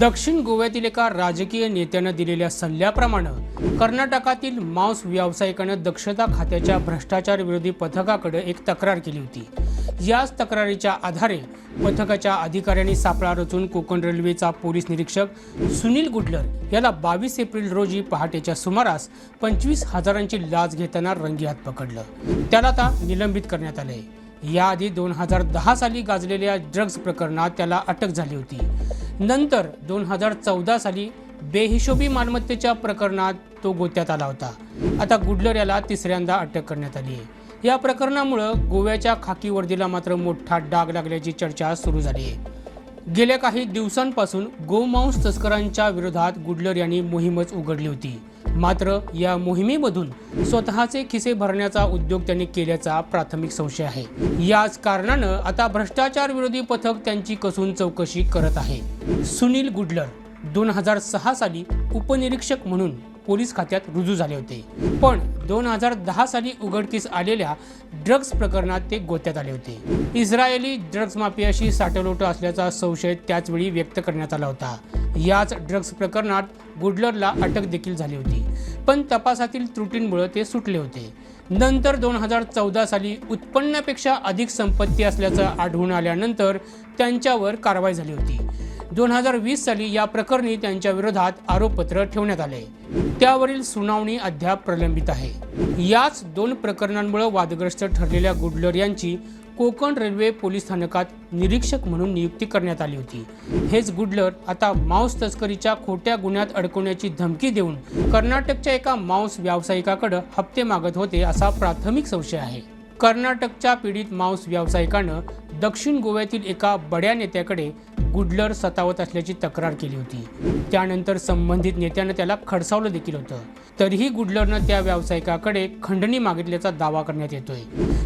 दक्षिण गोव्यातील एका राजकीय नेत्यानं दिलेल्या सल्ल्याप्रमाणे कर्नाटकातील मांस व्यावसायिकानं दक्षता खात्याच्या भ्रष्टाचार विरोधी पथकाकडे एक तक्रार केली होती. याच तक्रारीच्या आधारे पथकाच्या अधिकाऱ्यांनी सापळा रचून कोकण रेल्वेचा पोलीस निरीक्षक सुनील गुडलर याला बावीस एप्रिल रोजी पहाटेच्या सुमारास पंचवीस हजारांची लाच घेताना रंगीहात पकडलं. त्याला आता निलंबित करण्यात आलंय. याआधी दोन हजार दहा साली गाजलेल्या ड्रग्ज प्रकरणात त्याला अटक झाली होती. नंतर दोन हजार चौदा साली बेहिशोबी मालमत्तेच्या प्रकरणात तो गोत्यात आला होता. आता गुडलर याला तिसऱ्यांदा अटक करण्यात आली आहे. या प्रकरणामुळं गोव्याच्या खाकी वर्दीला मात्र मोठा डाग लागल्याची चर्चा सुरू झाली आहे. गेल्या काही दिवसांपासून गोमांस तस्करांच्या विरोधात गुडलर यांनी मोहीमच उघडली होती. मात्र या मोहिमेमधून स्वतःचे खिसे भरण्याचा उद्योग त्यांनी केल्याचा प्राथमिक संशय आहे. याच कारणानं आता भ्रष्टाचार विरोधी पथक त्यांची कसून चौकशी करत आहे. सुनील गुडलर दोन हजार सहा साली उपनिरीक्षक म्हणून पोलीस खात्यात रुजू झाले होते. पण दोन हजार दहा साली उघडकीस आलेल्या ड्रग्ज प्रकरणात ते गोत्यात आले होते. इस्रायली ड्रग्ज माफियाशी साठवलोट असल्याचा संशय त्याचवेळी व्यक्त करण्यात आला होता. याच ड्रग्ज प्रकरणात गुडलरला अटक देखील झाली होती. पण तपासातील त्रुटींमुळे ते सुटले होते. नंतर दोन हजार चौदा साली उत्पन्नापेक्षा अधिक संपत्ती असल्याचं आढळून आल्यानंतर त्यांच्यावर कारवाई झाली होती. दोन हजार वीस साली या प्रकरणी त्यांच्या विरोधात आरोपपत्र ठेवण्यात आले. त्यावरील सुनावणी अद्याप प्रलंबित आहे. याच दोन प्रकरणांमुळे वादग्रस्त ठरलेल्या गुडलर यांची कोकण रेल्वे पोलीस स्थानकात निरीक्षक म्हणून नियुक्ती करण्यात आली होती. हेच गुडलर आता मांस तस्करीच्या खोट्या गुन्ह्यात अडकवण्याची धमकी देऊन कर्नाटकच्या एका मांस व्यावसायिकाकडे हप्ते मागत होते असा प्राथमिक संशय आहे. कर्नाटकच्या पीडित मांस व्यावसायिकानं दक्षिण गोव्यातील एका बड्या नेत्याकडे गुडलर सतावत असल्याची तक्रार केली होती. त्यानंतर संबंधित नेत्यानं त्याला खडसावलं देखील होतं. तरीही गुडलरनं त्या व्यावसायिकाकडे खंडणी मागितल्याचा दावा करण्यात येतोय.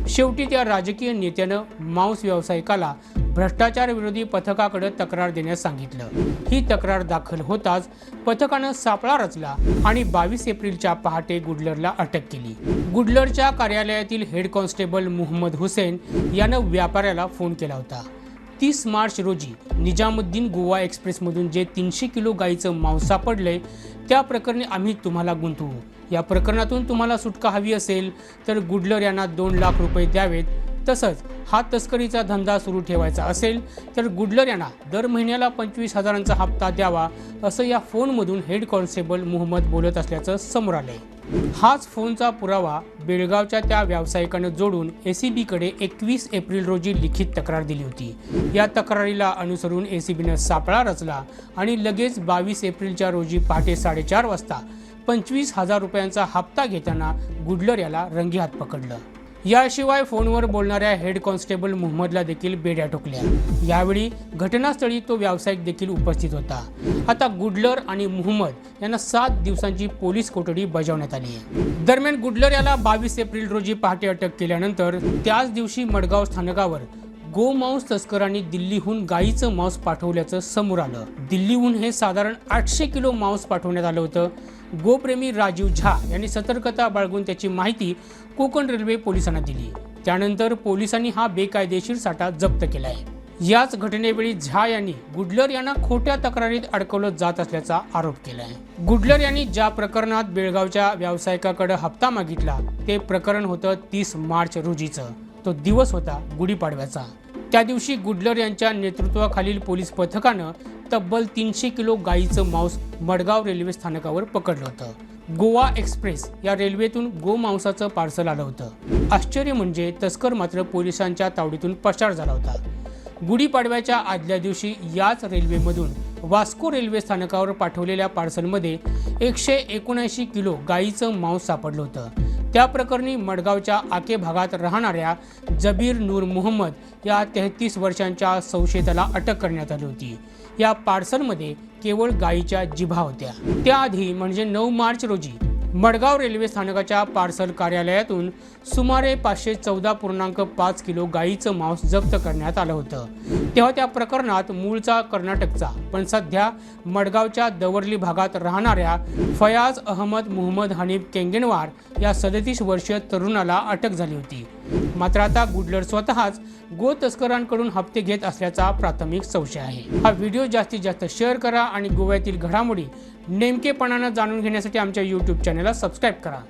शेवटी त्या राजकीय नेत्यानं मांस व्यावसायिकाला भ्रष्टाचार विरोधी पथकाकडे तक्रार देण्यास सांगितलं. ही तक्रार दाखल होताच पथकानं सापळा रचला आणि बावीस एप्रिलच्या पहाटे गुडलरला अटक केली. गुडलरच्या कार्यालयातील हेड कॉन्स्टेबल मुहम्मद हुसेन यानं व्यापाऱ्याला फोन केला होता. तीस मार्च रोजी निजामुद्दीन गोवा एक्सप्रेसमधून जे तीनशे किलो गाईचं मांस सापडलंय त्या प्रकरणी आम्ही तुम्हाला गुंतवू. या प्रकरणातून तुम्हाला सुटका हवी असेल तर गुडलर यांना दोन लाख रुपये द्यावेत. तसंच हा तस्करीचा धंदा सुरू ठेवायचा असेल तर गुडलर यांना दर महिन्याला पंचवीस हजारांचा हप्ता द्यावा असं या फोनमधून हेड कॉन्स्टेबल मोहम्मद बोलत असल्याचं समोर आलंय. हाच फोनचा पुरावा बेळगावच्या त्या व्यावसायिकानं जोडून एसीबीकडे एकवीस एप्रिल रोजी लिखित तक्रार दिली होती. या तक्रारीला अनुसरून एसीबीनं सापळा रचला आणि लगेच बावीस एप्रिलच्या रोजी पहाटे साडेचार वाजता पंचवीस हजार रुपयांचा हप्ता घेताना गुडलर याला रंगेहात पकडलं. याशिवाय फोनवर बोलणाऱ्या हेड कॉन्स्टेबल मोहम्मदला देखील बेड्या ठोकल्या. यावेळी घटनास्थळी तो व्यावसायिक देखील उपस्थित होता. आता गुडलर आणि मोहम्मद यांना सात दिवसांची पोलीस कोठडी बजावण्यात आली आहे. दरम्यान गुडलर याला बावीस एप्रिल रोजी पहाटे अटक केल्यानंतर त्याच दिवशी मडगाव स्थानकावर गोमांस तस्करांनी दिल्लीहून गायीचं मांस पाठवल्याचं समोर आलं. दिल्लीहून हे साधारण आठशे किलो मांस पाठवण्यात आलं होतं. गोप्रेमी राजीव झा यांनी सतर्कता बाळगून त्याची माहिती कोकण रेल्वे पोलिसांना दिली. त्यानंतर पोलिसांनी हा बेकायदेशीर साठा जप्त केला आहे याच घटनेवेळी झा यांनी गुडलर यांना खोट्या तक्रारीत अडकवलं जात असल्याचा आरोप केला आहे गुडलर यांनी ज्या प्रकरणात बेळगावच्या व्यावसायिकाकडे हप्ता मागितला ते प्रकरण होतं तीस मार्च रोजीचं. तो दिवस होता गुढीपाडव्याचा. त्या दिवशी गुडलर यांच्या नेतृत्वाखालील पोलीस पथकानं तब्बल तीनशे किलो गाईचं मांस मडगाव रेल्वे स्थानकावर पकडलं होतं. गोवा एक्सप्रेस या रेल्वेतून गोमांसाचं पार्सल आलं होतं. आश्चर्य म्हणजे तस्कर मात्र पोलिसांच्या तावडीतून पसार झाला होता. गुढीपाडव्याच्या आदल्या दिवशी याच रेल्वेमधून वास्को रेल्वे स्थानकावर पाठवलेल्या पार्सलमध्ये एकशे एकोणऐंशी किलो गाईचं मांस सापडलं होतं. त्या प्रकरणी मडगावच्या आके भागात राहणाऱ्या जबीर नूर मोहम्मद या तेहतीस वर्षांच्या संशयिताला अटक करण्यात आली होती. या पार्सलमध्ये केवळ गायीच्या जिभा होत्या. त्याआधी म्हणजे नऊ मार्च रोजी मडगाव रेल्वे स्थानकाच्या पार्सल कार्यालयातून सुमारे पाचशे चौदा पूर्णांक पाच किलो गाईचं मांस जप्त करण्यात आलं होतं. तेव्हा त्या प्रकरणात मूळचा कर्नाटकचा पण सध्या मडगावच्या दवर्ली भागात राहणाऱ्या फयाज अहमद मोहम्मद हनीफ केंगेनवार या सदतीस वर्षीय तरुणाला अटक झाली होती. मात्र आता गुडलर स्वतःच गो तस्करांकडून हप्ते घेत असल्याचा प्राथमिक संशय आहे. हा व्हिडिओ जास्तीत जास्त शेअर करा आणि गोव्यातील घडामोडी नेमकेपणानं जाणून घेण्यासाठी आमच्या यूट्यूब चॅनलला सबस्क्राईब करा.